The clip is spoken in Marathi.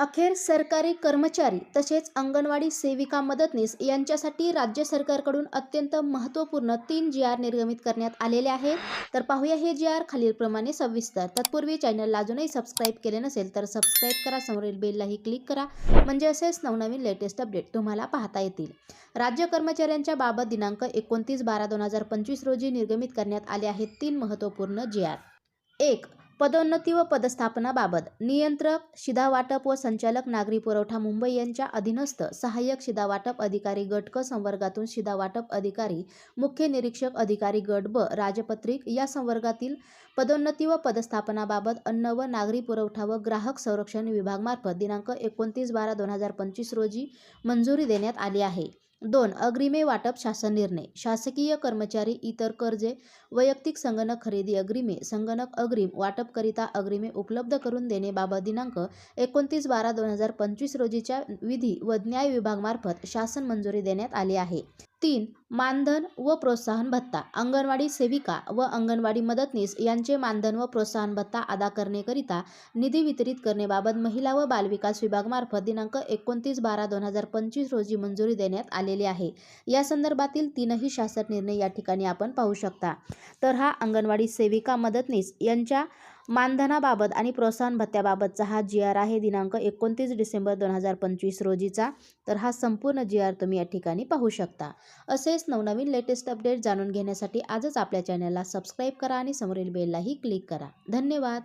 अखेर सरकारी कर्मचारी तसेच अंगणवाडी सेविका मदतनीस यांच्यासाठी राज्य सरकारकडून अत्यंत महत्त्वपूर्ण तीन जी आर निर्गमित करण्यात आलेले आहेत. तर पाहूया हे जी आर खालीलप्रमाणे सविस्तर. तत्पूर्वी चॅनलला अजूनही सबस्क्राईब केले नसेल तर सबस्क्राईब करा समोरील बेललाही क्लिक करा. म्हणजे असेच नवनवीन लेटेस्ट अपडेट तुम्हाला पाहता येतील. राज्य कर्मचाऱ्यांच्या बाबत दिनांक एकोणतीस बारा दोन हजार पंचवीस रोजी निर्गमित करण्यात आले आहेत तीन महत्त्वपूर्ण जी आर. एक पदोन्नती व पदस्थापनाबाबत नियंत्रक शिधावाटप व संचालक नागरी पुरवठा मुंबई यांच्या अधीनस्थ सहाय्यक शिधावाटप अधिकारी गट क संवर्गातून शिधावाटप अधिकारी मुख्य निरीक्षक अधिकारी गट ब राजपत्रिक या संवर्गातील पदोन्नती व पदस्थापनाबाबत अन्न व नागरी पुरवठा व ग्राहक संरक्षण विभागमार्फत दिनांक एकोणतीस बारा दोन हजार पंचवीस रोजी मंजुरी देण्यात आली आहे. दोन अग्रिमे वाटप शासन निर्णय. शासकीय कर्मचारी इतर कर्जे वैयक्तिक संगणक खरेदी अग्रिमे संगणक अग्रिम वाटपकरिता अग्रिमे उपलब्ध करून देणेबाबत दिनांक एकोणतीस बारा दोन हजार पंचवीस रोजीच्या विधी व न्याय विभागमार्फत शासन मंजुरी देण्यात आली आहे. तीन मानधन व प्रोत्साहन भत्ता. अंगणवाडी सेविका व अंगणवाडी मदतनीस यांचे मानधन व प्रोत्साहन भत्ता अदा करण्याकरिता निधी वितरित करण्याबाबत महिला व बालविकास विभागमार्फत दिनांक एकोणतीस बारा दोन हजार पंचवीस रोजी मंजुरी देण्यात आलेली आहे. या संदर्भातील तीनही शासन निर्णय या ठिकाणी आपण पाहू शकता. तर हा अंगणवाडी सेविका मदतनीस यांच्या मानधनाबाबत आणि प्रोत्साहन भत्त्याबाबतचा हा जी आर आहे दिनांक एकोणतीस डिसेंबर दोन हजार पंचवीस रोजीचा. तर हा संपूर्ण जी आर तुम्ही या ठिकाणी पाहू शकता. असेच नवनवीन लेटेस्ट अपडेट जाणून घेण्यासाठी आजच आपल्या चॅनलला सबस्क्राईब करा आणि समोरील बेललाही क्लिक करा. धन्यवाद!